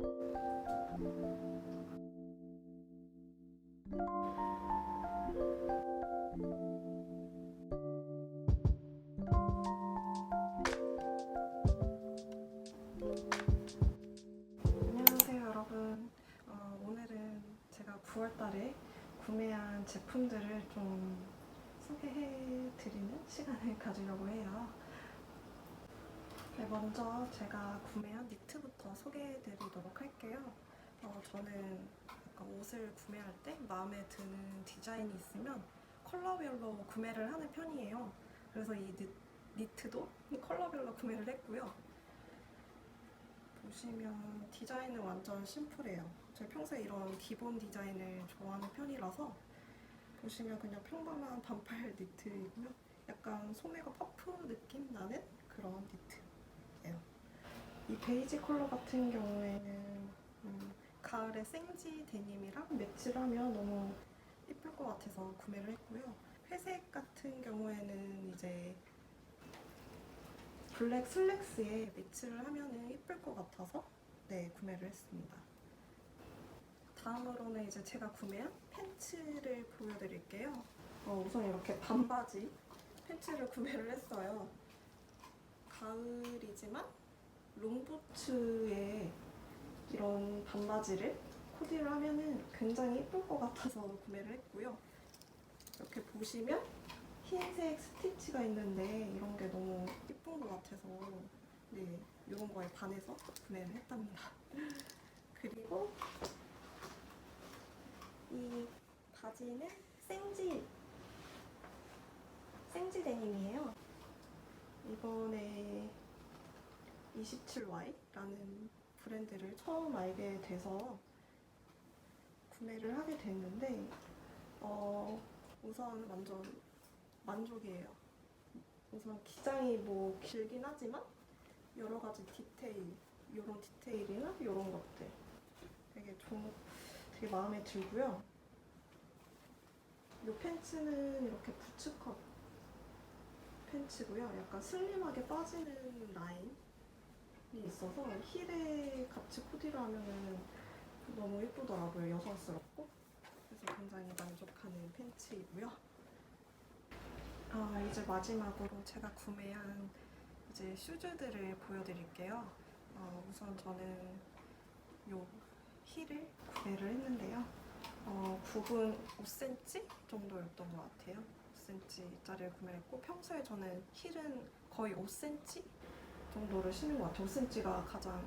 안녕하세요 여러분. 어, 오늘은 제가 9월달에 구매한 제품들을 좀 소개해 드리는 시간을 가지려고 해요 네, 먼저 제가 구매한 니트부터 소개해 드리도록 할게요 어, 저는 옷을 구매할 때 마음에 드는 디자인이 있으면 컬러별로 구매를 하는 편이에요 그래서 이 니, 니트도 컬러별로 구매를 했고요 보시면 디자인은 완전 심플해요. 제가 평소에 이런 기본 디자인을 좋아하는 편이라서 보시면 그냥 평범한 반팔 니트이고요. 약간 소매가 퍼프 느낌 나는 그런 니트예요. 이 베이지 컬러 같은 경우에는 음, 가을에 생지 데님이랑 매치를 하면 너무 예쁠 것 같아서 구매를 했고요. 회색 같은 경우에는 이제 블랙 슬랙스에 매치를 하면은 예쁠 것 같아서 네 구매를 했습니다. 다음으로는 이제 제가 구매한 팬츠를 보여드릴게요. 어, 우선 이렇게 반바지 팬츠를 구매를 했어요. 가을이지만 롱부츠에 이런 반바지를 코디를 하면은 굉장히 예쁠 것 같아서 구매를 했고요. 이렇게 보시면 흰색 스티치가 있는데 이런 게 너무 예쁜 것 같아서 네 이런 거에 반해서 구매를 했답니다. 그리고 이 바지는 생지 생지 데님이에요. 이번에 27Y라는 브랜드를 처음 알게 돼서 구매를 하게 됐는데 어, 우선 완전 만족이에요. 우선 기장이 뭐 길긴 하지만 여러 가지 디테일, 이런 디테일이나 이런 것들 되게 좀 되게 마음에 들고요. 이 팬츠는 이렇게 부츠컷 팬츠고요. 약간 슬림하게 빠지는 라인이 있어서 힐에 같이 코디를 하면은 너무 예쁘더라고요. 여성스럽고. 그래서 굉장히 만족하는 팬츠이고요. 아, 이제 마지막으로 제가 구매한 이제 슈즈들을 보여드릴게요. 어, 우선 저는 요 힐을 구매를 했는데요. 어, 굽은 5cm 정도였던 것 같아요. 5cm짜리를 구매했고 평소에 저는 힐은 거의 5cm 정도를 신는 것 같아요. 5cm가 가장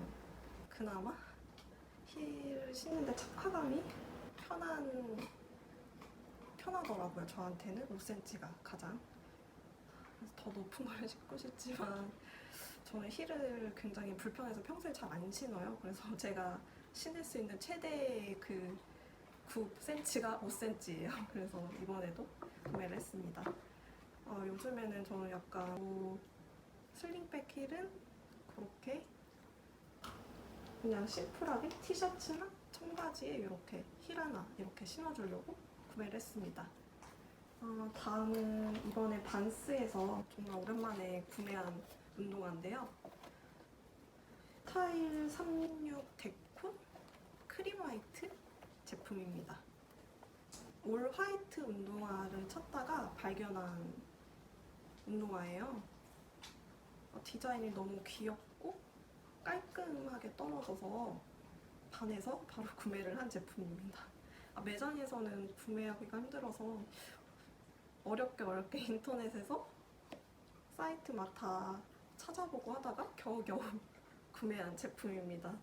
그나마 힐을 신는데 착화감이 편한 편하더라고요. 저한테는 5cm가 가장. 더 높은 걸 신고 싶지만 저는 힐을 굉장히 불편해서 평소에 잘 안 신어요. 그래서 제가 신을 수 있는 최대 그 9cm가 5cm예요. 그래서 이번에도 구매를 했습니다. 어, 요즘에는 저는 약간 뭐 슬링백 힐은 그렇게 그냥 심플하게 티셔츠나 청바지에 이렇게 힐 하나 이렇게 신어주려고 구매를 했습니다. 어, 다음은 이번에 반스에서 정말 오랜만에 구매한 운동화인데요. 타일 36 데쿤 크림 화이트 제품입니다. 올 화이트 운동화를 찾다가 발견한 운동화예요. 어, 디자인이 너무 귀엽고 깔끔하게 떨어져서 반해서 바로 구매를 한 제품입니다. 아, 매장에서는 구매하기가 힘들어서 어렵게 어렵게 인터넷에서 사이트 막다 찾아보고 하다가 겨우겨우 구매한 제품입니다.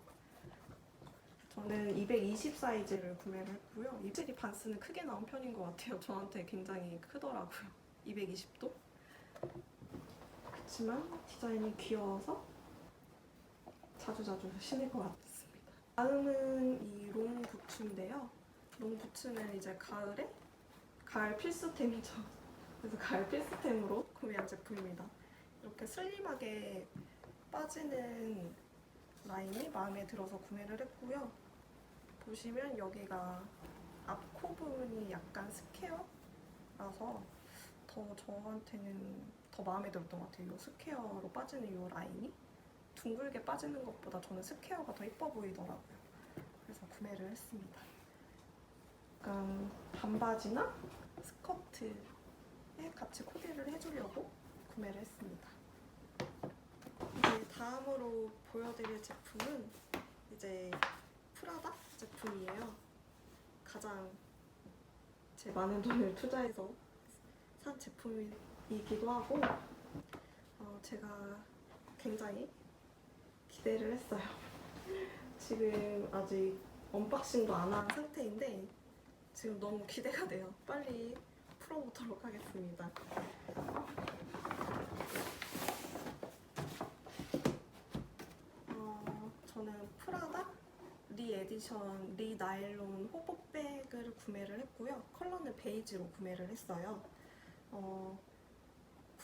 저는 220 사이즈를 구매를 했고요. 입질이 반스는 크게 나온 편인 것 같아요. 저한테 굉장히 크더라고요. 220도. 그렇지만 디자인이 귀여워서 자주자주 신을 것 같습니다. 다음은 이 롱 부츠인데요. 롱 부츠는 이제 가을에 가을 필수템이죠. 그래서 가을 필수템으로 구매한 제품입니다. 이렇게 슬림하게 빠지는 라인이 마음에 들어서 구매를 했고요. 보시면 여기가 앞코 부분이 약간 스퀘어라서 더 저한테는 더 마음에 들었던 것 같아요. 이 스퀘어로 빠지는 이 라인이 둥글게 빠지는 것보다 저는 스퀘어가 더 이뻐 보이더라고요. 그래서 구매를 했습니다. 약간 반바지나 스커트에 같이 코디를 해주려고 구매를 했습니다. 이제 다음으로 보여드릴 제품은 이제 프라다 제품이에요. 가장 제 많은 돈을 투자해서 산 제품이 기도 하고 어, 제가 굉장히 기대를 했어요. 지금 아직 언박싱도 안 한 상태인데 지금 너무 기대가 돼요. 빨리 풀어보도록 하겠습니다. 어, 저는 프라다 리 에디션 리 나일론 호보백을 구매를 했고요. 컬러는 베이지로 구매를 했어요. 어,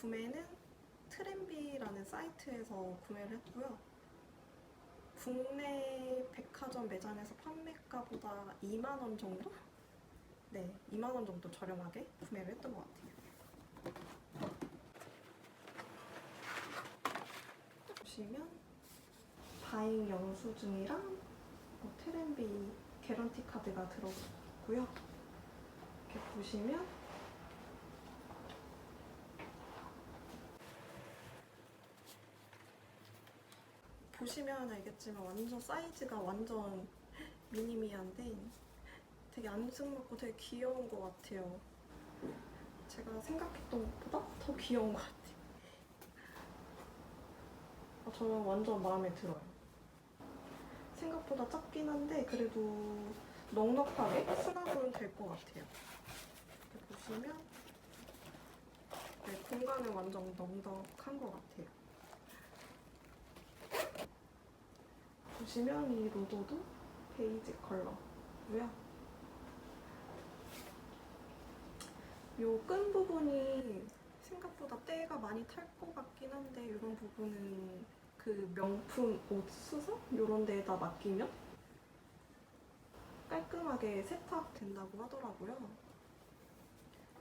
구매는 트렌비라는 사이트에서 구매를 했고요. 국내 백화점 매장에서 판매가보다 2만 원 정도? 네, 2만 원 정도 저렴하게 구매를 했던 것 같아요. 보시면 바잉 영수증이랑 뭐 트렌비 개런티 카드가 들어있고요. 이렇게 보시면 보시면 알겠지만 완전 사이즈가 완전 미니미한데 되게 앙증맞고 되게 귀여운 것 같아요. 제가 생각했던 것보다 더 귀여운 것 같아요. 아, 저는 완전 마음에 들어요. 생각보다 작긴 한데 그래도 넉넉하게 수납은 될 것 같아요. 이렇게 보시면 네, 공간은 완전 넉넉한 것 같아요. 보시면 이 로고도 베이지 컬러고요. 요 끈 부분이 생각보다 때가 많이 탈 것 같긴 한데 이런 부분은 그 명품 옷 수선 이런 데에다 맡기면 깔끔하게 세탁된다고 하더라고요.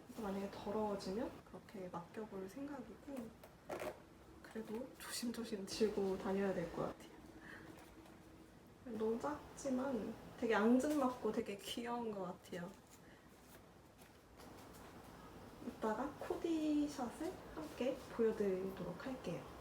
그래서 만약에 더러워지면 그렇게 맡겨볼 생각이고 그래도 조심조심 들고 다녀야 될 것 같아요. 작지만 되게 앙증맞고 되게 귀여운 것 같아요. 이따가 코디샷을 함께 보여드리도록 할게요.